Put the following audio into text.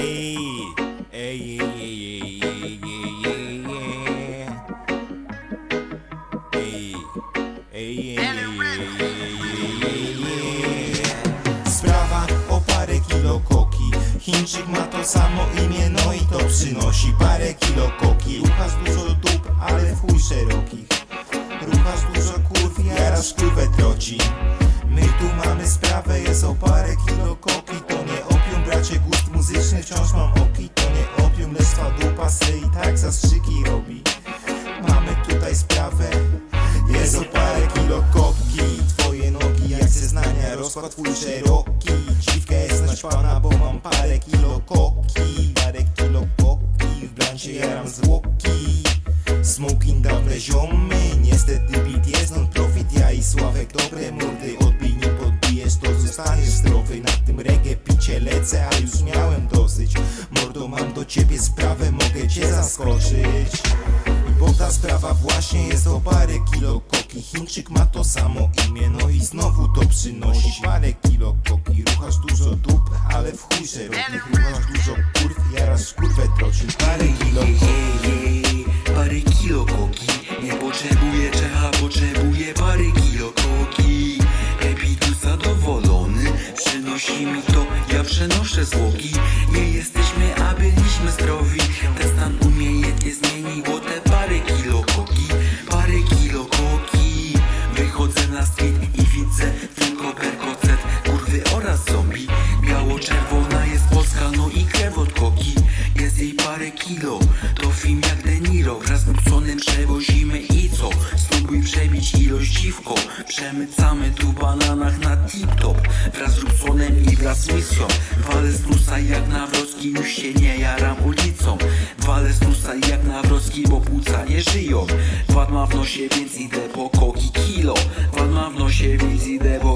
Ej, ej, ej, ej, ej, ej, ej, ej. Sprawa o parę kilo Chińczyk ma to samo imię, no i to przynosi parę kilo koki. Ruchasz dużo dup, ale w chuj szerokich. Ruchasz dużo kurw, jarasz kurwę troci. My tu mamy sprawę, jest o parę kilo koki gust muzyczny wciąż mam oki To nie opium, lecz twa dupa i tak zastrzyki robi. Mamy tutaj sprawę. Jest o parę kilo koki Twoje nogi jak zeznania Rozkład twój szeroki Dziwka jest naćpana, bo mam parę kilo koki. Parę kilo koki W blancie jaram zwłoki. Smoking dobre ziomy. Niestety beat jest non-profit. Ja i Sławek dobre mordy Odbij. Nie podbijesz to zostaniesz zdrowy Picie lecę A już miałem dosyć. Mordo mam do ciebie sprawę Mogę cię zaskoczyć. Bo ta sprawa właśnie jest o parę kilo koki. Chińczyk ma to samo imię, no i znowu to przynosi Parę kilo koki, ruchasz dużo dup, ale w chuj szerokich Ruchasz dużo kurw, jarasz kurwę troci Parę kilo. Koki to, ja przenoszę zwłoki. Nie jesteśmy, a byliśmy zdrowi. Ten stan umiejętnie zmieniło te parę kilo koki. Parę Wychodzę na street i widzę tylko perkocet Kurwy oraz zombie. Biało-czerwona jest Polska, no i krew od koki. Jest jej parę kilo, to film jak De Niro. Wraz z Nupsonem przewozimy i co? Spróbuj przebić ilość dziwko. Przemycamy tu bananach na tip-top Wraz z Rupsonem i wraz z misją Walę z jak już się nie jaram ulicą. Walę z plusa jak Nawrocki, bo płuca nie żyją. Wad ma w nosie, więc idę po koki kilo. Wad ma w nosie, więc idę po